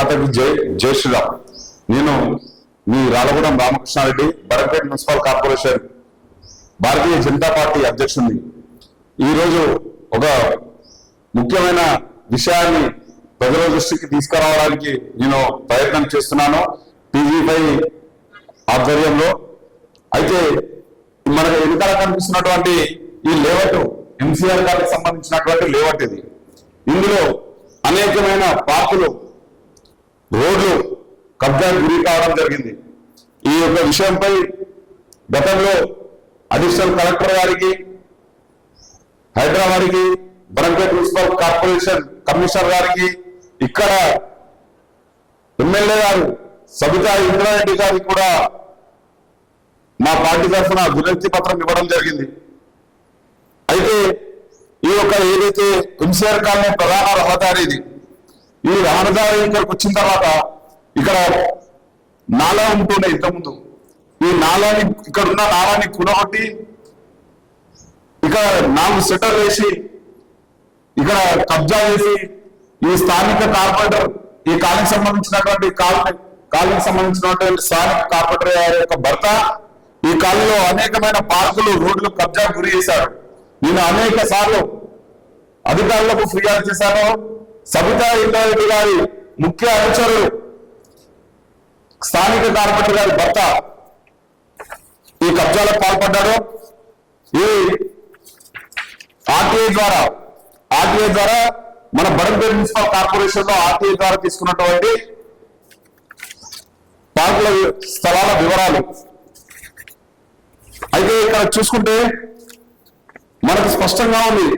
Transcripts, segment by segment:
మాతకి జై జై శ్రీరామ్. నేను మీ Ralagudem Ramakrishnareddy Barampet municipal corporation Bharatiya Janata Party అధ్యక్షుడిని. ఈరోజు ఒక ముఖ్యమైన విషయాన్ని ప్రజల దృష్టికి తీసుకురావడానికి నేను ప్రయత్నం చేస్తున్నాను టీజీపై ఆధ్వర్యంలో. అయితే మనకు వెనుకాల కనిపిస్తున్నటువంటి ఈ లేవట్ ఎంసీఆర్ గారికి సంబంధించినటువంటి లేవట్ ఇది. ఇందులో అనేకమైన పార్కులు రోడ్లు కబ్జాకు గురి కావడం జరిగింది. ఈ యొక్క విషయంపై గతంలో అడిషనల్ కలెక్టర్ గారికి హైదరాబాద్కి బరంపేట మున్సిపల్ కార్పొరేషన్ కమిషనర్ గారికి ఇక్కడ ఎమ్మెల్యే గారు సబితా ఇంద్రారెడ్డి గారికి కూడా మా పార్టీ తరఫున వినతి పత్రం ఇవ్వడం జరిగింది. అయితే ఈ యొక్క ఏదైతే ఎంసీఆర్ కాలనీ ప్రధాన రహదారి ఇది ఈ రహదారి ఇక్కడికి వచ్చిన తర్వాత ఇక్కడ నాలా ఉంటుండే ఇంతకుముందు. ఈ నాలాని ఇక్కడ ఉన్న నాలాని కునగొట్టి ఇక్కడ నాలుగు సెటర్ వేసి ఇక్కడ కబ్జా చేసి ఈ స్థానిక కార్పొరేటర్ ఈ కాలనీకి సంబంధించినటువంటి కాలనీ కాలనీకి సంబంధించినటువంటి స్థానిక కార్పొరేటర్ గారి యొక్క భర్త ఈ కాలనీలో అనేకమైన పార్కులు రోడ్లు కబ్జా గురి చేశారు నేను అనేక సార్లు అధికారులకు ఫిర్యాదు చేశాను. సబితా ఇంద్రారెడ్డి గారి ముఖ్య అనుచరులు స్థానిక కార్పొరేటర్ గారి భర్త ఈ కబ్జాలకు పాల్పడ్డాడు ఈ ఆర్టీఐ ద్వారా ఆర్టీఐ ద్వారా మన బడంపేట మున్సిపల్ కార్పొరేషన్లో ఆర్టీఐ ద్వారా తీసుకున్నటువంటి పార్కుల స్థలాల వివరాలు. అయితే ఇక్కడ చూసుకుంటే మనకు స్పష్టంగా ఉంది.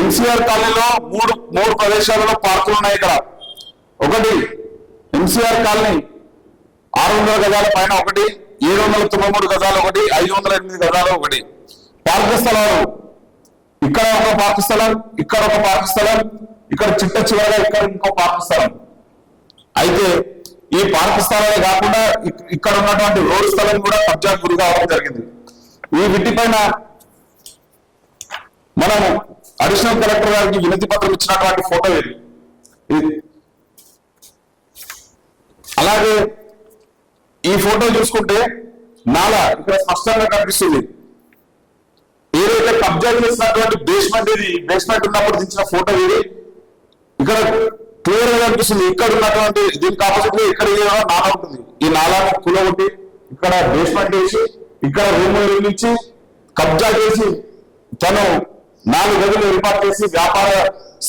ఎన్సీఆర్ కాలనీలో మూడు మూడు ప్రదేశాలలో పార్కులు ఉన్నాయి ఇక్కడ. ఒకటి ఎన్సీఆర్ కాలనీ. ఆరు వందల గజాల పైన ఒకటి ఏడు వందల తొంభై మూడు గజాలు ఒకటి ఐదు వందల ఎనిమిది గజాలు ఒకటి. పార్కు స్థలాలు. ఇక్కడ ఒక పార్కు స్థలం ఇక్కడ ఒక పార్కు స్థలం ఇక్కడ చిట్ట చివరగా ఇక్కడ ఇంకో పార్కు స్థలం. అయితే ఈ పార్కు స్థలాలే కాకుండా ఇక్కడ ఉన్నటువంటి రోడ్డు స్థలం కూడా కబ్జా గురి కావడం జరిగింది. ఈ వీటిపైన మనం అడిషనల్ కలెక్టర్ గారికి వినతి పత్రం ఇచ్చినటువంటి ఫోటో ఇది. అలాగే ఈ ఫోటో చూసుకుంటే నాలా ఇక్కడ స్పష్టంగా కనిపిస్తుంది. ఏదైతే కబ్జా చేసినటువంటి బేస్మెంట్ ఇది బేస్మెంట్ ఉన్నప్పుడు తీసిన ఫోటో ఇది. ఇక్కడ క్లియర్గా కనిపిస్తుంది. ఇక్కడ ఉన్నటువంటి దీనికి ఆపోజిట్గా ఇక్కడ నాలా ఉంటుంది. ఈ నాలాను కులగొట్టి ఇక్కడ బేస్మెంట్ వేసి ఇక్కడ రూమ్ నిర్మించి కబ్జా చేసి తను నాలుగు గదులు ఏర్పాటు చేసి వ్యాపార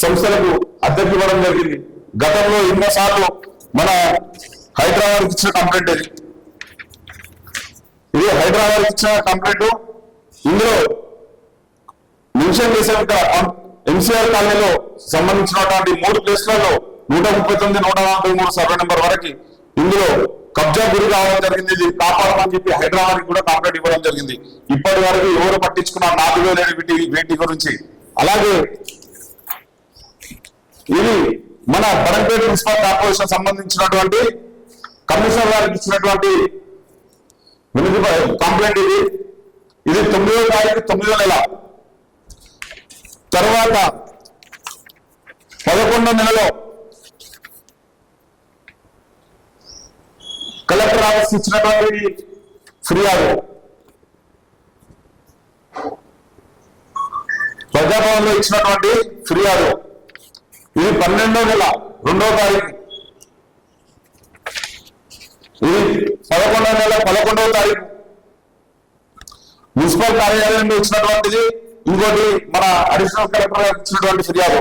సంస్థలకు అద్దెకి ఇవ్వడం జరిగింది. గతంలో ఎన్నోసార్లు మన హైదరాబాద్ ఇచ్చిన కంప్లైంట్ ఇది. ఇది హైదరాబాద్ ఇచ్చిన కంప్లైంట్. ఇందులో మెన్షన్ చేసే ఎంసీఆర్ కాలనీలో సంబంధించినటువంటి మూడు ప్లేస్లలో నూట ముప్పై తొమ్మిది నూట నలభై మూడు సర్వే నెంబర్ వరకు ఇందులో కబ్జా గురి కావడం జరిగింది. ఇది కాపాడమని చెప్పి హైదరాబాద్ కూడా కంప్లైంట్ ఇవ్వడం జరిగింది. ఇప్పటి వరకు ఎవరు పట్టించుకున్న నాదులో లేని వీటి వీటి గురించి. అలాగే ఇది మన బడంపేట మున్సిపల్ కార్పొరేషన్ సంబంధించినటువంటి కమిషనర్ గారికి ఇచ్చినటువంటి కంప్లైంట్ ఇది. ఇది తొమ్మిదో తారీఖు తొమ్మిదో నెల. తర్వాత పదకొండో నెలలో కలెక్టర్ ఆఫీస్ ఇచ్చినటువంటి ఫిర్యాదు ప్రజాభవన్లో ఇచ్చినటువంటి ఫిర్యాదు ఇది పన్నెండో నెల రెండో తారీఖు. ఇది పదకొండో నెల పదకొండవ తారీఖు. మున్సిపల్ కార్యాలయంలో ఇచ్చినటువంటిది ఇంకోటి మన అడిషనల్ కలెక్టర్ ఇచ్చినటువంటి ఫిర్యాదు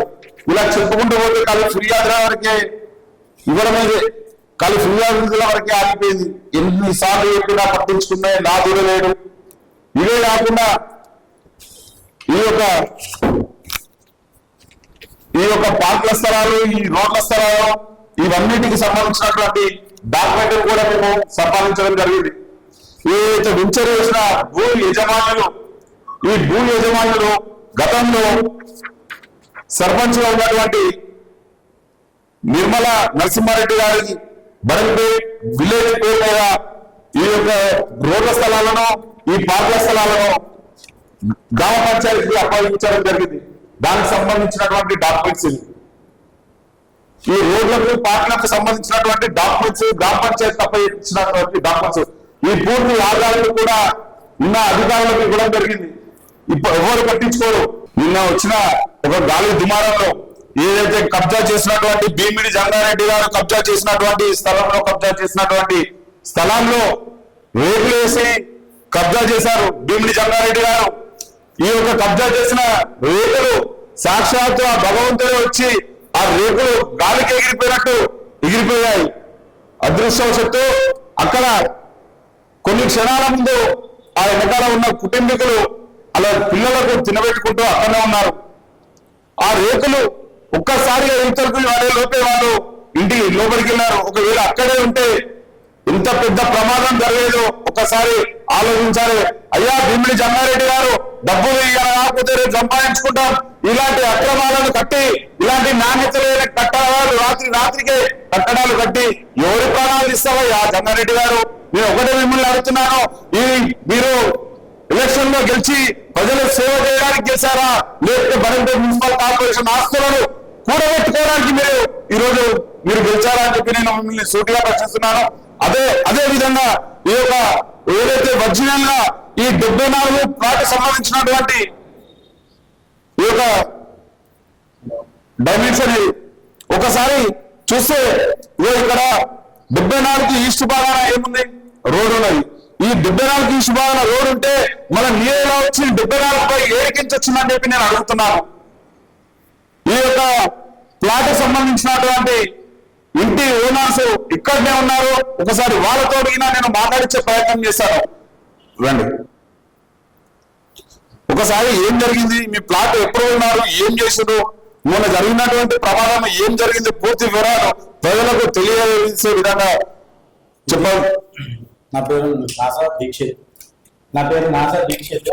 ఇలా చెప్పుకుంటూ పోతే ఖాళీ ఫిర్యాదుల వరకే ఇవ్వడమేది కానీ ఫిర్యాదుల వరకే ఆగిపోయింది. ఎన్నిసార్లు చెప్పినా పట్టించుకునే నా దూర లేడు. ఇవే కాకుండా ఈ యొక్క ఈ యొక్క పార్కుల స్థలాలు ఈ రోడ్ల స్థలాలు ఇవన్నిటికి సంబంధించినటువంటి డాక్యుమెంట్ కూడా మేము సంపాదించడం జరిగింది. ఏదైతే వెంచర్ వేసిన భూ యజమానులు ఈ భూ యజమానులు గతంలో సర్పంచ్ ఉన్నటువంటి నిర్మల నరసింహారెడ్డి గారికి బరంపేట్ విలేజ్ పేరు ఈ యొక్క రోడ్ల స్థలాలను ఈ పార్కుల స్థలాలను గ్రామ పంచాయతీకి అప్పగించడం జరిగింది. దానికి సంబంధించినటువంటి డాక్యుమెంట్స్ ఇవి. ఈ రోడ్లకు పార్కులకు సంబంధించినటువంటి డాక్యుమెంట్స్ గ్రామ పంచాయతీ అప్పగించినటువంటి డాక్యుమెంట్స్ ఈ పూర్తి ఆధారాలు కూడా నిన్న అధికారులకు ఇవ్వడం జరిగింది. ఇప్పుడు ఎవరు పట్టించుకోరు. నిన్న వచ్చిన ఒక గాలి దుమారంలో ఏదైతే కబ్జా చేసినటువంటి భీమిడి జంగారెడ్డి గారు కబ్జా చేసినటువంటి స్థలంలో కబ్జా చేసినటువంటి స్థలంలో రేపులు వేసి కబ్జా చేశారు భీమిడి జంగారెడ్డి గారు. ఈ యొక్క కబ్జా చేసిన రేకులు సాక్షాత్తు ఆ భగవంతుడు వచ్చి ఆ రేకులు గాలికి ఎగిరిపోయినట్టు ఎగిరిపోయాయి. అదృష్టవశత్తు అక్కడ కొన్ని క్షణాల ముందు ఆ వెనకాల ఉన్న కుటుంబీకులు అలా పిల్లలకు తినబెట్టుకుంటూ అక్కడనే ఉన్నారు. ఆ రేకులు ఒక్కసారిగా ఇంతకు వాడే లోపేవారు ఇంటి లోపలికి వెళ్ళారు. ఒకవేళ అక్కడే ఉంటే ఇంత పెద్ద ప్రమాదం జరగలేదు. ఒక్కసారి ఆలోచించాలి. అయ్యా భీమిడి జమ్మారెడ్డి గారు డబ్బు ఇవాళ రేపు సంపాదించుకుంటాం. ఇలాంటి అక్రమాలను కట్టి ఇలాంటి నాణ్యత లేని కట్టడాలు రాత్రి రాత్రికే కట్టడాలు కట్టి ఎవరి ప్రాణాలు ఇస్తావయ్యా జమ్మారెడ్డి గారు? నేను ఒకటే మిమ్మల్ని అడుగుతున్నాను. ఈ మీరు ఎలక్షన్లో గెలిచి ప్రజలు సేవ చేయడానికి గెలిచారా లేకపోతే మరింత మున్సిపల్ కార్పొరేషన్ ఆస్తులను కూడబెట్టుకోవడానికి మీరు ఈ రోజు మీరు గెలిచారా అని చెప్పి నేను మిమ్మల్ని సూటిగా ప్రశ్నిస్తున్నాను. అదే అదే విధంగా ఈ యొక్క ఏదైతే ఒరిజినల్గా ఈ డెబ్బై నాలుగు ప్లాట్ సంబంధించినటువంటి ఈ యొక్క డైమెన్షన్ ఒకసారి చూస్తే ఇగో ఇక్కడ డెబ్బై నాలుగు ఈస్ట్ భాగాన ఏముంది? రోడ్ ఉన్నది. ఈ డెబ్బై నాలుగు ఈస్ట్ భాగాన రోడ్ ఉంటే మన నీరు వచ్చి డెబ్బై నాలుగు పై చెప్పి నేను అడుగుతున్నాను. ఈ యొక్క ప్లాట్ సంబంధించినటువంటి ఇంటి ఓనర్స్ ఇక్కడనే ఉన్నారు. ఒకసారి వాళ్ళతో నేను మాట్లాడించే ప్రయత్నం చేశాను. రండి. ఒకసారి ఏం జరిగింది? మీ ప్లాట్ ఎప్పుడు ఉన్నారు? ఏం చేసారు మొన్న జరిగినటువంటి ప్రమాదం ఏం జరిగింది? పూర్తి వివరాలు ప్రజలకు తెలియజేసే విధంగా చెప్పాలి నా పేరు నాసా దీక్షిత్. నా పేరు నాసా దీక్షిత్.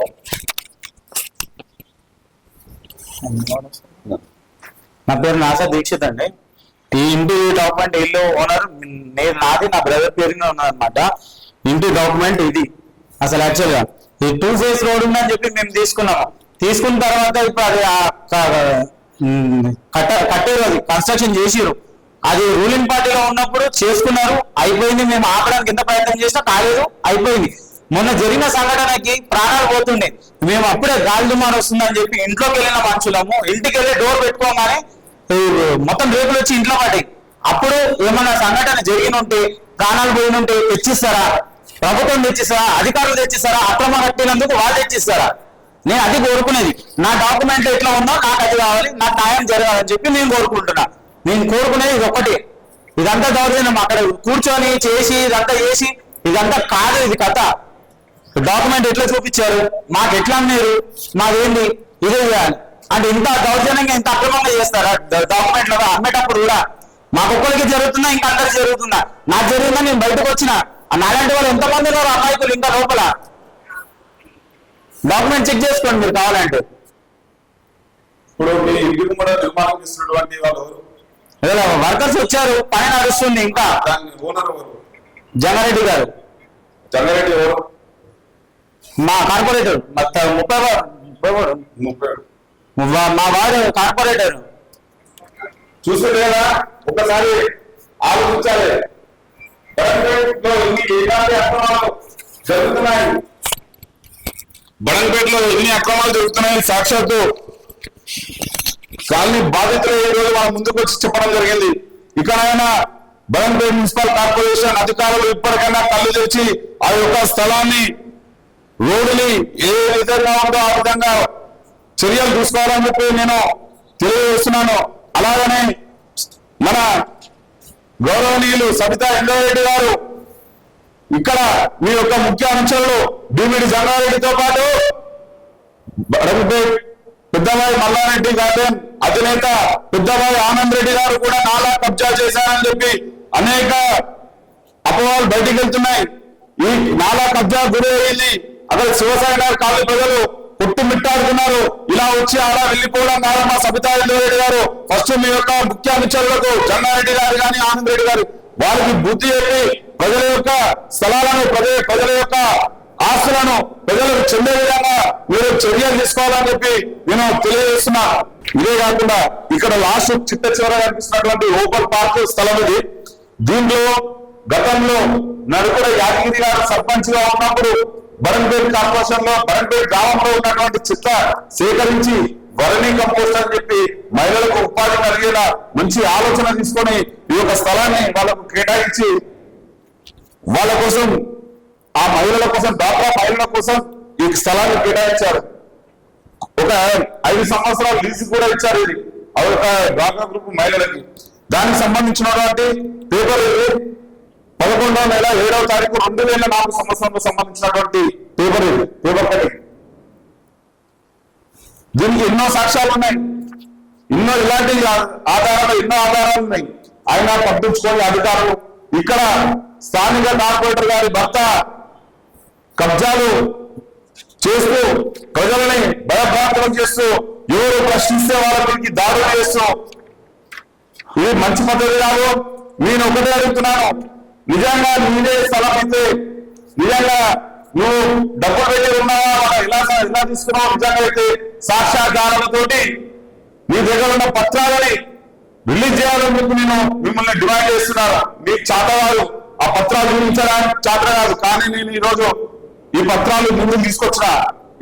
నా పేరు నాసా దీక్షిత్ అండి. ఈ ఇంటి డాక్యుమెంట్ ఇల్లు ఓనర్ నేను నాది నా బ్రదర్ పేరు ఉన్నాను అనమాట ఇంటి డాక్యుమెంట్ ఇది. అసలు యాక్చువల్గా ఈ టూ ఫేస్ రోడ్ ఉందని చెప్పి మేము తీసుకున్నాము. తీసుకున్న తర్వాత ఇప్పుడు అది కట్ట కట్టేరు అది కన్స్ట్రక్షన్ చేసిరు అది రూలింగ్ పార్టీలో ఉన్నప్పుడు చేసుకున్నారు. అయిపోయింది. మేము ఆపడానికి ఎంత ప్రయత్నం చేసినా కాలేదు. అయిపోయింది. మొన్న జరిగిన సంఘటనకి ప్రాణాలు పోతుండే. మేము అప్పుడే గాలి దుమారం వస్తుందని చెప్పి ఇంట్లోకి వెళ్ళిన మనుషులము. ఇంటికి వెళ్ళి డోర్ పెట్టుకోగానే మొత్తం రేపులు వచ్చి ఇంట్లో పడ్డాయి అప్పుడు ఏమన్నా సంఘటన జరిగిన ఉంటే ప్రాణాలు పోయిన ఉంటే తెచ్చిస్తారా? ప్రభుత్వం తెచ్చిస్తారా? అధికారులు తెచ్చిస్తారా? అక్రమ కట్టినందుకు వాళ్ళు తెచ్చిస్తారా? నేను అది కోరుకునేది. నా డాక్యుమెంట్ ఎట్లా ఉందో నాకు అది కావాలి నాకు న్యాయం జరగాలని చెప్పి నేను కోరుకుంటున్నా. నేను కోరుకునేది ఇది ఒకటి ఇదంతా దౌర్జన్యం. అక్కడ కూర్చొని చేసి ఇదంతా చేసి ఇదంతా కాదు ఇది కథ. డాక్యుమెంట్ ఎట్లా చూపించారు? మాకు ఎట్లా మీరు మాదేంది ఇదే చేయాలి. అంటే ఇంత దౌర్జన్యంగా ఇంత అక్రమంగా చేస్తారా. డాక్యుమెంట్లు అమ్మేటప్పుడు కూడా మాకొక్కరికి జరుగుతుందా ఇంకా అందరికి జరుగుతుందా నాకు జరిగిందా నేను బయటకు వచ్చిన నాలాంటి వాళ్ళు ఎంతమంది ఉన్నారు అమాయకులు ఇంకా లోపల? డాక్యుమెంట్ చెక్ చేసుకోండి మీరు కావాలంటే. ఇప్పుడు మీ ఇంటికి కూడా నిర్మాణం చేస్తున్నటువంటి వాళ్ళు? వర్కర్స్ వచ్చారు పని నడుస్తుంది ఇంకా. ఓనర్ జగారెడ్డి గారు. జంగారెడ్డి ఎవరు? మా కార్పొరేటర్. ముప్పై. ముప్పై మా- వాడు కార్పొరేటర్. చూసారు కదా ఒకసారి ఆలోచించాలి. బడంపేటలో ఎన్ని ఎలాంటి అక్రమాలు జరుగుతున్నాయి? బడంపేటలో ఎన్ని అక్రమాలు జరుగుతున్నాయి సాక్షాత్తు కాలనీ బాధితులు ఈ రోజు మన ముందుకు వచ్చి చెప్పడం జరిగింది. ఇకనైనా బడంపేట మున్సిపల్ కార్పొరేషన్ అధికారులు ఇప్పటికైనా కళ్ళు తెరిచి ఆ యొక్క స్థలాన్ని రోడ్డుని ఏ విధంగా ఉందో ఆ విధంగా చర్యలు తీసుకోవాలని చెప్పి నేను తెలియజేస్తున్నాను. అలాగనే మన గౌరవనీయులు సబితా ఇంద్రారెడ్డి గారు ఇక్కడ మీ యొక్క ముఖ్య అంశాలు డిమిడి జంగారెడ్డితో పాటు బడంపేట్ పెద్దబాయి మల్లారెడ్డి గార్డెన్ అధినేత పెద్దబాయి ఆనంద్ రెడ్డి గారు కూడా నాలా కబ్జా చేశారని చెప్పి అనేక అపవాలు బయటికి వెళ్తున్నాయి. ఈ నాలా కబ్జా గురి అయింది అక్కడ శివసాయి గారు ప్రజలు కొట్టుమిట్టాడుతున్నారు. ఇలా వచ్చి అలా వెళ్ళిపోవడం కాదు మా సబితా రెడ్డి గారు. ఫస్ట్ మీ యొక్క ముఖ్య అనుచరులకు జన్నారెడ్డి గారు కానీ ఆనంద్ రెడ్డి గారు వారికి బుద్ధి చెప్పి ప్రజల యొక్క స్థలాలను ప్రజల ప్రజల యొక్క ఆస్తులను ప్రజలకు చెందే విధంగా మీరు చర్యలు తీసుకోవాలని చెప్పి నేను తెలియజేస్తున్నా. ఇదే కాకుండా ఇక్కడ లాస్ట్ చిట్ట చివర కనిపిస్తున్నటువంటి ఓపెన్ పార్క్ స్థలం ఇది. దీంట్లో గతంలో నడుకుడ యాదగిరి గారు సర్పంచ్గా ఉన్నప్పుడు బరంపేట్ కార్పొరేషన్లో బరంపేట్ గ్రామంలో ఉన్నటువంటి చిత్త సేకరించి వరణి కంపోస్ట్ అని చెప్పి మహిళలకు ఉపాధి కలిగేలా మంచి ఆలోచన తీసుకొని ఈ యొక్క స్థలాన్ని వాళ్ళకు కేటాయించి వాళ్ళ కోసం ఆ మహిళల కోసం డాక్రా మహిళల కోసం ఈ స్థలాన్ని కేటాయించారు. ఒక ఐదు సంవత్సరాలు లీజు కూడా ఇచ్చారు ఇది. ఆ యొక్క డ్వాక్రా గ్రూప్ మహిళలకి. దానికి సంబంధించినటువంటి పేపర్ పదకొండవ నెల ఏడవ తారీఖు రెండు వేల నాలుగు సంవత్సరంలో సంబంధించినటువంటి పేపర్ ఇది పేపర్ కటింగ్. దీనికి ఎన్నో సాక్ష్యాలు ఉన్నాయి. ఎన్నో ఇలాంటి ఆధారాలు ఎన్నో ఆధారాలు ఉన్నాయి. ఆయన పట్టించుకోని అధికారులు ఇక్కడ స్థానిక కార్పొరేటర్ గారి భర్త కబ్జాలు చేస్తూ ప్రజలని భయభ్రాంతులం చేస్తూ ఎవరు ప్రశ్నిస్తే వాళ్ళకి దాడులు చేస్తూ ఇది మంచి పద్ధతి కాదు. నేను ఒకటే అడుగుతున్నాను. నిజంగా నీదే స్థలం అయితే నిజంగా నువ్వు డబ్బులు పెట్టి ఉన్నావా? ఇలా ఇలా తీసుకున్నావు? నిజంగా అయితే సాక్ష్యాధారాలతోటి మీ దగ్గర ఉన్న పత్రాలని రిలీజ్ చేయాలని చెప్పి నేను మిమ్మల్ని డిమాండ్ చేస్తున్నాను. మీకు చాతవారు ఆ పత్రాలు చూపించడానికి చాత కాదు. కానీ నేను ఈ రోజు ఈ పత్రాలు ముందుకు తీసుకొచ్చిన.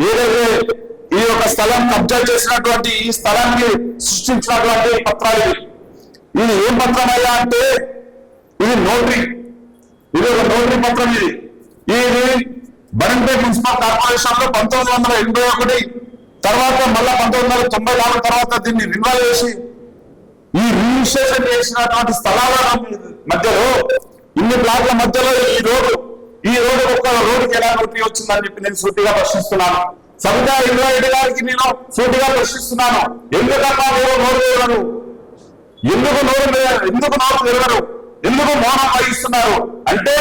ఏదైతే ఈ యొక్క స్థలం కబ్జా చేసినటువంటి ఈ స్థలాన్ని సృష్టించినటువంటి పత్రాలు ఇవి. ఇది ఏం పత్రం అయ్యా అంటే ఇది నోటరీ. ఇది ఒక నోటరీ పత్రం ఇది. ఇది బరంపేట్ మున్సిపల్ కార్పొరేషన్లో పంతొమ్మిది వందల ఎనభై ఒకటి తర్వాత మళ్ళా పంతొమ్మిది వందల తొంభై నాలుగు తర్వాత దీన్ని రిన్వాల్ చేసి ఈ రిజిస్ట్రేషన్ చేసినటువంటి స్థలాల మధ్యలో ఇన్ని ప్లాట్ల మధ్యలో ఈ రోడ్డు ఈ రోడ్డు ఒక్క రోడ్డుకి ఎలా నోటరీ వచ్చిందని చెప్పి నేను సూటిగా ప్రశ్నిస్తున్నాను. సబితా ఇంద్రారెడ్డి గారికి నేను సూటిగా ప్రశ్నిస్తున్నాను. ఎందుకన్నా మీరు నోరు వేయరు? ఎందుకు నోరు ఎందుకు నోరు తిరగరు? ఎందుకు మౌనం వహిస్తున్నారు అంటే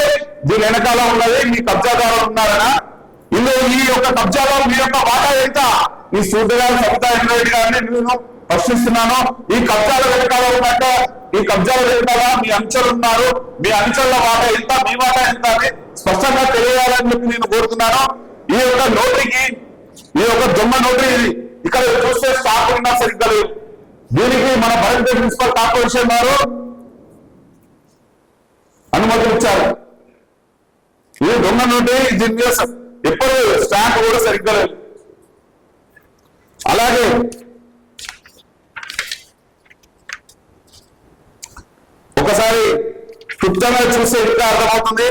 దీని వెనకాల ఉన్నది మీ కబ్జాదారులు ఉన్నారనా? ఇందులో ఈ యొక్క కబ్జాదారు మీ యొక్క వాటా ఎంత ఈ సూర్యగారు సబితా ఇంద్రారెడ్డి గారిని నేను ప్రశ్నిస్తున్నాను. ఈ కబ్జాల వెనకాల ఉన్నట్ట ఈ కబ్జాల వెనకాల మీ అంచెలు ఉన్నారు. మీ అంచెల వాటా ఎంత మీ వాటా ఎంత అని స్పష్టంగా తెలియాలని చెప్పి నేను కోరుతున్నాను. ఈ యొక్క నోటికి ఈ యొక్క దొమ్మ నోటి ఇది ఇక్కడ చూస్తే స్టాక్ ఉన్నా సరిగ్గా లేదు. దీనికి మన భారతదేశ మున్సిపల్ కార్పొరేషన్ వారు అనుమతులు ఇచ్చారు ఇది దొంగ నుండి దీని చేస్తారు ఎప్పుడు స్టాంప్ కూడా సరిగ్గా లేదు. అలాగే ఒకసారి క్లుప్తంగా చూస్తే ఇంకా అర్థమవుతుంది.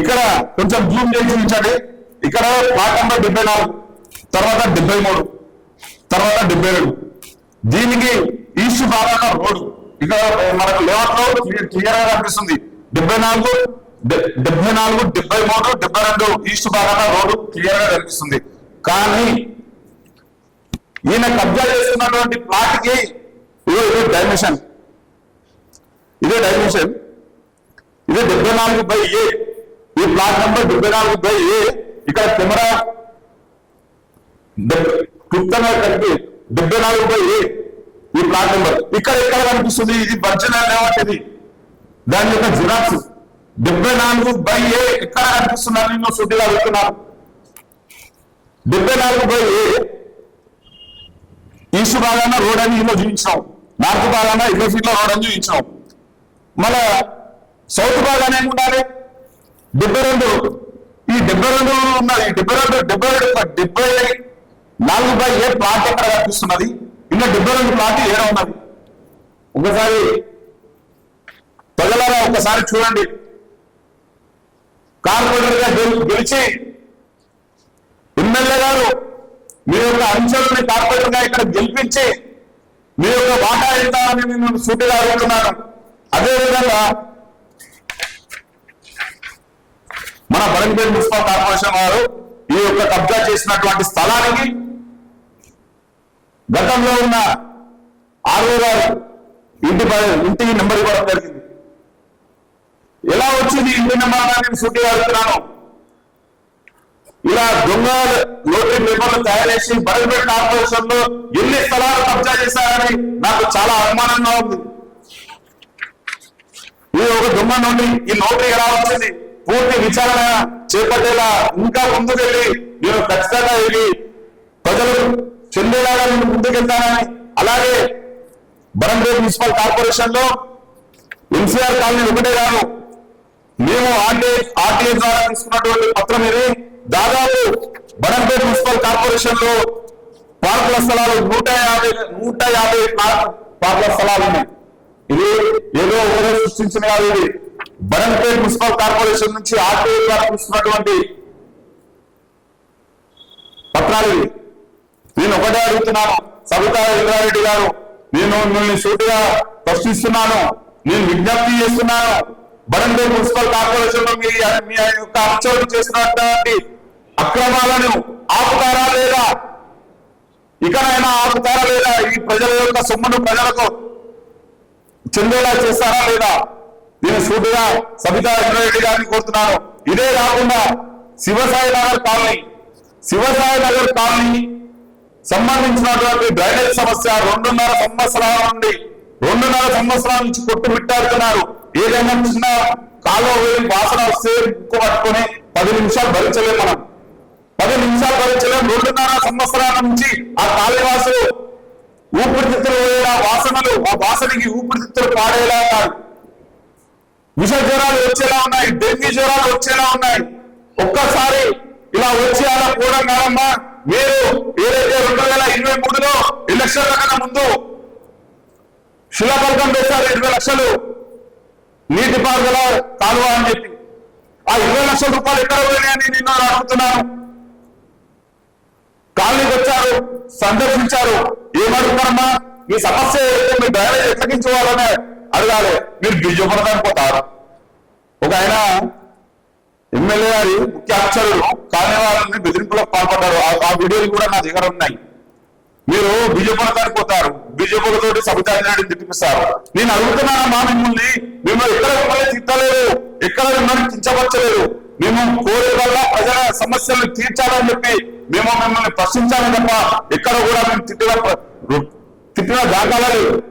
ఇక్కడ కొంచెం జూమ్ చేసి ఉంచండి. ఇక్కడ ప్లాట్ నెంబర్ డెబ్బై నాలుగు తర్వాత డెబ్బై మూడు తర్వాత డెబ్బై రెండు. దీనికి ఈస్ట్ భాగంగా రోడ్డు. ఇక్కడ మనకు లేఅవుట్లో క్లియర్గా కనిపిస్తుంది. డెబ్బై నాలుగు డెబ్బై నాలుగు డెబ్బై మూడు డెబ్బై రెండు ఈస్ట్ భాగాన రోడ్డు క్లియర్గా కనిపిస్తుంది. కానీ ఈయన కబ్జా చేస్తున్నటువంటి ప్లాట్కి ఇదే ఇదే డైమెన్షన్ ఇదే డైమెన్షన్ ఇది డెబ్బై నాలుగు బై ఏ. ఈ ప్లాట్ నెంబర్ డెబ్బై నాలుగు బై ఏ. ఇక్కడ కెమెరా క్లుప్తంగా కలిపి డెబ్బై నాలుగు బై ఏ. ఈ ప్లాట్ నెంబర్ ఇక్కడ ఎక్కడ కనిపిస్తుంది? ఇది ఒరిజినల్ లేఅవుట్ ఇది. దాని యొక్క జిరాక్స్. డెబ్బై నాలుగు బై ఏ ఎక్కడ కనిపిస్తుందని నేను సుట్టిగా అడుగుతున్నాను డెబ్బై నాలుగు బై ఏ ఈస్ట్ భాగాన రోడ్ అని ఇందులో చూపించాం నార్త్ భాగాన ఇరవై ఫీట్ల రోడ్ అని చూపించాం మళ్ళా సౌత్ భాగాన ఏముండాలి? ఉండాలి డెబ్బై రెండు. ఈ డెబ్బై రెండు ఉన్నది డెబ్బై రెండు డెబ్బై రెండు డెబ్బై నాలుగు బై ఏ ప్లాట్ ఎక్కడ కనిపిస్తున్నది? ఇంకా డెబ్బై రెండు ప్లాట్లు ఏడా ఉన్నది ఒకసారి ప్రజలారా ఒకసారి చూడండి. కార్పొరేటర్గా గెలిచి ఎమ్మెల్యే గారు మీ యొక్క అంశాలని కార్పొరేటర్గా ఇక్కడ గెలిపించి మీ యొక్క వాటా ఎంత అని నేను సూటిగా అడుగుతున్నాను. అదేవిధంగా మన బరంపేట మున్సిపల్ కార్పొరేషన్ వారు ఈ యొక్క కబ్జా చేసినటువంటి స్థలానికి గతంలో ఉన్న ఆర్ఓ గారు ఇంటి ఇంటికి నెంబర్ ఇవ్వడం జరిగింది. ఎలా వచ్చింది ఇంటి నెంబర్ నేను సూటిగా అడుగుతున్నాను. ఇలా దొంగ లోటరీ పేపర్లు తయారు చేసి బరంపేట కార్పొరేషన్లో ఎన్ని స్థలాలు కబ్జా చేశారని నాకు చాలా అనుమానంగా ఉంది. ఇది ఒక దొంగ నుండి ఈ నోటరీ ఎలా వచ్చింది? పూర్తి విచారణ చేపట్టేలా ఇంకా ముందుకెళ్ళి నేను ఖచ్చితంగా వెళ్ళి ప్రజలు చెందేలాగా నేను ముందుకెళ్తానని. అలాగే బరంపేట మున్సిపల్ కార్పొరేషన్లో ఎన్సీఆర్ కాలనీ ఒకటే కాదు మేము ఆర్టీఏ ఆర్టీఏ ద్వారా తీసుకున్నటువంటి పత్రం ఇది. దాదాపు బరంపేట మున్సిపల్ కార్పొరేషన్లో పార్కుల స్థలాలు నూట యాభై నూట యాభై పార్క్- పార్కుల స్థలాలు ఉన్నాయి. ఇది ఏదో ఒకరో సృష్టించిన కాదు ఇది. బరంపేట మున్సిపల్ కార్పొరేషన్ నుంచి ఆర్టీఏ ద్వారా తీసుకున్నటువంటి పత్రాలు ఇవి. నేను ఒకటే అడుగుతున్నాను. సబితా ఇంద్రారెడ్డి గారు నేను మిమ్మల్ని సూటిగా ప్రశ్నిస్తున్నాను. నేను విజ్ఞప్తి చేస్తున్నాను. బరంపేట మున్సిపల్ కార్పొరేషన్లో మీ యొక్క అక్షరం చేసినటువంటి అక్రమాలను ఆపుతారా లేదా? ఇకనైనా ఆపుతారా లేదా? ఈ ప్రజల యొక్క సొమ్మును ప్రజలకు చెందేలా చేస్తారా లేదా? నేను సూటిగా సబితా ఇంద్రారెడ్డి గారిని కోరుతున్నాను. ఇదే కాకుండా శివసాయి నగర్ కాలనీ శివసాయి నగర్ కాలనీ సంబంధించినటువంటి డ్రైనేజ్ సమస్య రెండున్నర సంవత్సరాల నుండి రెండున్నర సంవత్సరాల నుంచి కొట్టుమిట్టాడుతున్నారు. ఏదైనా చిన్న కాలువ వేలు వాసన వస్తే ముక్కు పట్టుకొని పది నిమిషాలు భరించలేం మనం. పది నిమిషాలు భరించలేం. రెండున్నర సంవత్సరాల నుంచి ఆ కాళీవాసులు ఊపిరితిత్తులు వేయడా వాసనలు ఆ వాసనకి ఊపిరితిత్తులు పాడేలా ఉన్నారు విష జ్వరాలు వచ్చేలా ఉన్నాయి డెంగ్యూ జ్వరాలు వచ్చేలా ఉన్నాయి. ఒక్కసారి ఇలా వచ్చి అలా పోవడం కాదమ్మా. మీరు ఏదైతే రెండు వేల ఇరవై మూడులో ఎలక్షన్ల కన్నా ముందు శిలాఫలకం వేశారు ఇరవై లక్షలు నీటిపారుదల కాలువ అని చెప్పి. ఆ ఇరవై లక్షల రూపాయలు ఎక్కడ పోయినాయని నిన్న అడుగుతున్నాను. కాలనీకి వచ్చారు సందర్శించారు. ఏమడుగుతారమ్మా? మీ సమస్య ఏంటో మీ డ్రైనేజ్ ఎట్లకించుకోవాలని అడగాలి. మీరు బిజుపడడానికి పోతారు. ఒక ఆయన ఎమ్మెల్యే గారి ముఖ్య అక్షరులు కాలనీ బెదిరింపులకు పాల్పడ్డారు. ఆ- వీడియోలు కూడా నా దగ్గర ఉన్నాయి. మీరు బీజేపీ పోతారు. బీజేపీలతోటి సబితాన్ని తిప్పిస్తారు. నేను అడుగుతున్నాను మా మిమ్మల్ని. మిమ్మల్ని ఎక్కడ మిమ్మల్ని తిట్టలేదు. ఎక్కడ మిమ్మల్ని కించపరచలేదు. మేము కోరే వల్ల ప్రజల సమస్యలను తీర్చాలని చెప్పి మేము మిమ్మల్ని ప్రశ్నించాలని తప్ప ఎక్కడ కూడా మేము తిట్టిన తిట్టిన దాఖలా లేదు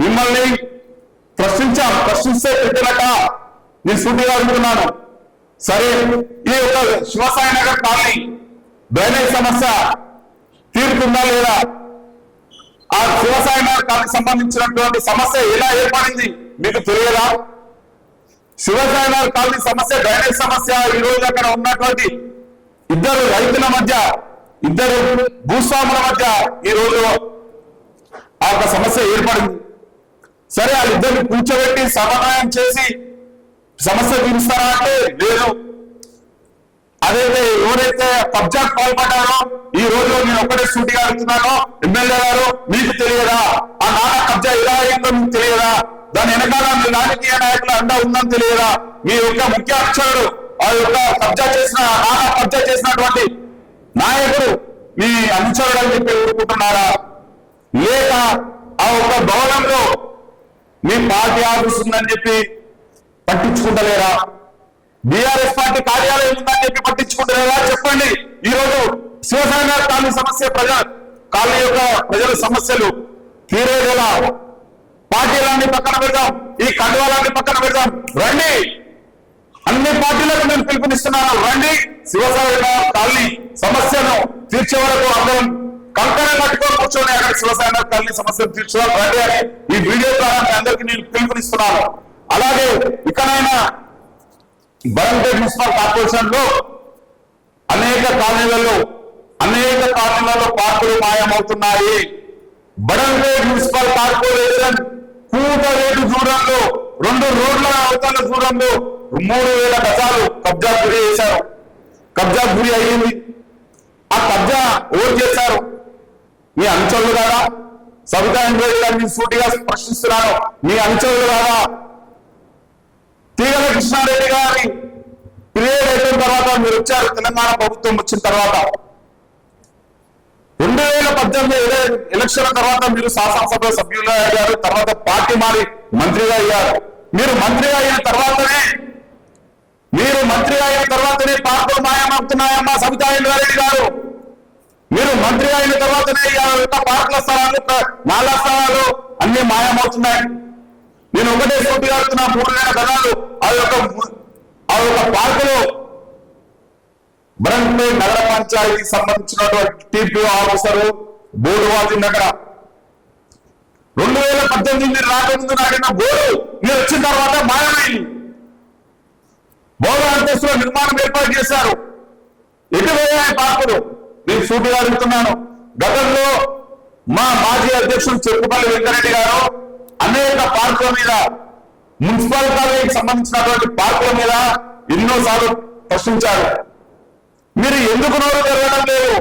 మిమ్మల్ని ప్రశ్నించాం. ప్రశ్నిస్తే తిట్టినట నేను సూటిగా అడుగుతున్నాను. సరే ఈ యొక్క శివసాయి నగర్ కాలనీ డ్రైనేజ్ సమస్య తీరుతుందా లేదా? ఆ శివసాయి నగర్ కాలనీకి సంబంధించినటువంటి సమస్య ఎలా ఏర్పడింది మీకు తెలియదా? శివసాయి నగర్ కాలనీ సమస్య డ్రైనేజ్ సమస్య ఈ రోజు అక్కడ ఉన్నటువంటి ఇద్దరు రైతుల మధ్య ఇద్దరు భూస్వాముల మధ్య ఈ రోజు ఆ యొక్క సమస్య ఏర్పడింది. సరే వాళ్ళిద్దరిని కూర్చోబెట్టి సమన్వయం చేసి సమస్య తీరుస్తారా అంటే లేదు. అదైతే ఎవరైతే కబ్జా పాల్పడ్డారో ఈ రోజు నేను ఒక్కటే సూటిగా అడుగుతున్నాను ఎమ్మెల్యే గారు మీకు తెలియదా? ఆ నాన్న కబ్జా ఎలా అయిందో మీకు తెలియదా? దాని వెనకాల మీ రాజకీయ నాయకుల అండ ఉందని తెలియదా? మీ యొక్క ముఖ్య అక్షరుడు ఆ యొక్క కబ్జా చేసిన నాన్న కబ్జా చేసినటువంటి నాయకుడు మీ అనుచరుడు అని చెప్పి ఊరుకుంటున్నారా? లేక ఆ ఒక భవనంలో మీ పార్టీ ఆఫీస్ ఉందని చెప్పి పట్టించుకుంటలేరా? బీఆర్ఎస్ పార్టీ కార్యాలయం ఉందని చెప్పి పట్టించుకుంటలేరా? చెప్పండి. ఈ రోజు శివసేన కాలనీ సమస్య ప్రజా కాలనీ యొక్క ప్రజల సమస్యలు తీరేదేలా? పార్టీలన్నీ పక్కన పెడదాం. ఈ కండువాలన్నీ పక్కన పెడదాం. రండి. అన్ని పార్టీలకు నేను పిలుపునిస్తున్నాను రండి. శివసేన కాలనీ సమస్యను తీర్చే వరకు అందరం కంకణ కట్టుకొని కూర్చొని అక్కడ శివసేన కాలనీ సమస్యను తీర్చుదాం రండి అని ఈ వీడియో ద్వారా మీ అందరికీ నేను పిలుపునిస్తున్నాను. అలాగే ఇకనైనా బరంపేట్ మున్సిపల్ కార్పొరేషన్లో అనేక కాలనీలలో అనేక కాలనీలలో పార్కులు మాయమవుతున్నాయి. బడంపేట్ మున్సిపల్ కార్పొరేషన్ కూట రేటు దూరంలో రెండు రోడ్ల అవతల దూరంలో మూడు వేల గజాలు కబ్జా గురి చేశారు. కబ్జా గురి అయ్యింది. ఆ కబ్జా ఓటు చేశారు? మీ అంచళ్ళు కదా? సబితా ఇంద్రెడ్డి గారిని సూటిగా ప్రశ్నిస్తున్నాను మీ అంచళ్ళు కదా? తీగల కృష్ణారెడ్డి గారి పీరియడ్ అయిపోయిన తర్వాత మీరు వచ్చారు తెలంగాణ ప్రభుత్వం వచ్చిన తర్వాత. రెండు వేల పద్దెనిమిది ఎలక్షన్ల తర్వాత మీరు శాసనసభ సభ్యులుగా అయ్యారు తర్వాత పార్టీ మారి మంత్రిగా అయ్యారు. మీరు మంత్రిగా అయిన తర్వాతనే మీరు మంత్రిగా అయిన తర్వాతనే పార్కులు మాయమవుతున్నాయమ్మా సబితా ఇంద్రారెడ్డి గారు. మీరు మంత్రి అయిన తర్వాతనే ఈ పార్కుల స్థలాలు ప్ర- నాలా స్థలాలు అన్ని మాయమవుతున్నాయి. నేను ఒకటే సూటి ఆడుతున్నా మూడు వేల గదాలు ఆ యొక్క ఆ యొక్క పార్కులో బరంపేట్ నగర పంచాయతీకి సంబంధించినటువంటి టీపీ ఆఫీసరు బోర్డు వాటింది అక్కడ రెండు వేల పద్దెనిమిది రాకముందు నాటిన బోర్డు మీరు వచ్చిన తర్వాత మాయమైంది. బోర్డు అంతస్తులో నిర్మాణం ఏర్పాటు చేశారు. ఎటువయ్యాయి పార్కులు నేను సూటిగా అడుగుతున్నాను. గతంలో మా మాజీ అధ్యక్షుడు చెప్పుపల్లి వెంకరెడ్డి గారు అనేక పార్కుల మీద మున్సిపాలిటీకి సంబంధించినటువంటి పార్కుల మీద ఎన్నోసార్లు ప్రశ్నించారు. మీరు ఎందుకు నోరు జరగడం లేదు?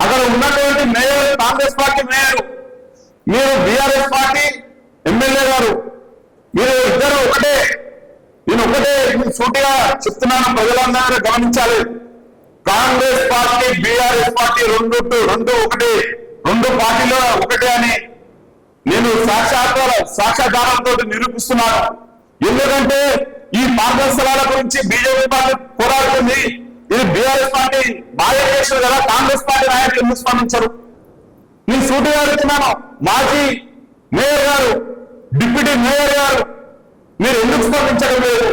అక్కడ ఉన్నటువంటి మేయర్ కాంగ్రెస్ పార్టీ మేయర్ మీరు బీఆర్ఎస్ పార్టీ ఎమ్మెల్యే గారు మీరు ఇద్దరు ఒకటే నేను ఒకటే సూటిగా చెప్తున్నాను ప్రజలందరూ గమనించాలి. కాంగ్రెస్ పార్టీ బీఆర్ఎస్ పార్టీ రెండు రెండు ఒకటి రెండు పార్టీలో ఒకటే అని నేను సాక్షాత్కార సాక్షాధారంతో నిరూపిస్తున్నాను. ఎందుకంటే ఈ మార్గస్థలాల స్థలాల గురించి బీజేపీ పార్టీ పోరాడుతుంది. ఇది బీఆర్ఎస్ పార్టీ బాగా చేసిన కదా కాంగ్రెస్ పార్టీ నాయకులు ఎందుకు స్పందించరు? నేను సూటిగా అడుగుతున్నాను. మాజీ మేయర్ గారు డిప్యూటీ మేయర్ గారు మీరు ఎందుకు స్పందించడం లేదు?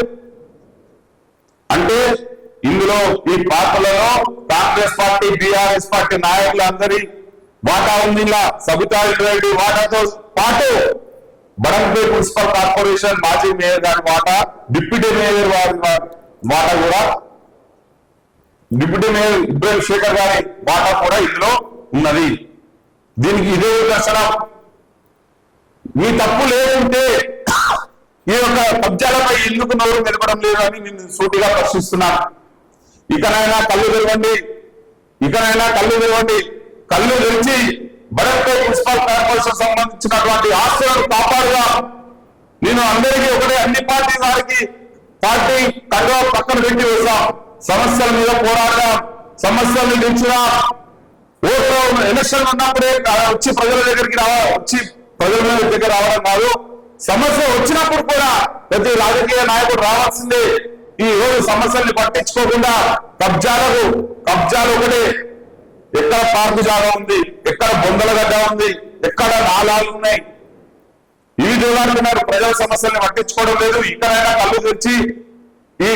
అంటే ఇందులో ఈ పార్టీలలో కాంగ్రెస్ పార్టీ బీఆర్ఎస్ పార్టీ నాయకులందరి వాటా ఉందిలా సబితా రెడ్డి వాటాతో పాటు బడంపే మున్సిపల్ కార్పొరేషన్ మాజీ మేయర్ గారి వాటా డిప్యూటీ మేయర్ వారి వాటా కూడా డిప్యూటీ మేయర్ ఇబ్రాహిం శేఖర్ గారి వాటా కూడా ఇందులో ఉన్నది. దీనికి ఇదే దర్శనం మీ తప్పు లేదంటే ఈ యొక్క కబ్జాలపై ఎందుకు నోరు నిలబడం లేదు అని నేను సూటిగా ప్రశ్నిస్తున్నాను. ఇకనైనా కళ్ళు తెరవండి. ఇకనైనా కళ్ళు తెరవండి. కళ్ళు తెరిచి బడంపేట్ మున్సిపల్ కార్పొరేషన్ సంబంధించినటువంటి ఆస్తులను కాపాడుగా. నేను అందరికీ ఒకటే అన్ని పార్టీ వారికి పార్టీ కండువా పక్కన పెట్టి వేసాం. సమస్యల మీద పోరాడదాం. సమస్యలను గెలిచినా ఓట్లు ఎలక్షన్ ఉన్నప్పుడే వచ్చి ప్రజల దగ్గరికి రావా వచ్చి ప్రజల దగ్గర రావడం కాదు. సమస్య వచ్చినప్పుడు కూడా ప్రతి రాజకీయ నాయకుడు రావాల్సిందే. ఈ రోజు సమస్యల్ని పట్టించుకోకుండా కబ్జాలకు కబ్జాలు ఒకటే ఎక్కడ పార్కు జాగా ఉంది? ఎక్కడ బొందల గడ్డ ఉంది? ఎక్కడ నాలాలు ఉన్నాయి? ఇవి చూడాలనుకున్నారు ప్రజల సమస్యల్ని పట్టించుకోవడం లేదు. ఇక్కడైనా కళ్ళు తెచ్చి ఈ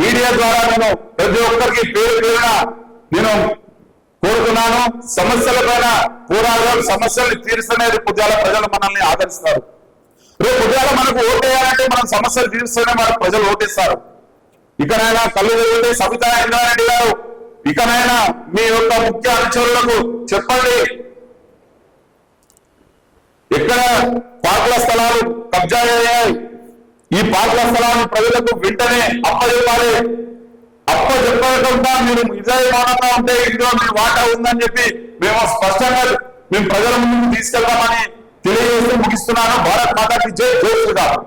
మీడియా ద్వారా నేను ప్రతి ఒక్కరికి పేరు పేరున నేను కోరుతున్నాను. సమస్యల పైన పోరాడాలి సమస్యల్ని తీరుస్తూనే పుద్యాల ప్రజలు మనల్ని ఆదరిస్తారు. రేపు పుద్యాల మనకు ఓటేయాలంటే మనం సమస్యలు తీరుస్తూనే మన ప్రజలు ఓటేస్తారు. ఇకనైనా కళ్ళు తెరవండి సబితా ఇంద్రారెడ్డి గారు ఇకనైనా మీ యొక్క ముఖ్య అనుచరులకు చెప్పండి. ఇక్కడ పార్కుల స్థలాలు కబ్జా అయ్యాయి? ఈ పార్కుల స్థలాలు ప్రజలకు వెంటనే అప్పచెప్పాలి. అప్పచెప్పకుండా మీరు విజయమానంగా ఉంటే ఇందులో మీ వాటా ఉందని చెప్పి మేము స్పష్టంగా మేము ప్రజల ముందుకు తీసుకెళ్తామని తెలియజేస్తూ ముగిస్తున్నాను. భారత్ మాతాకి జై జై శ్రీరామ్.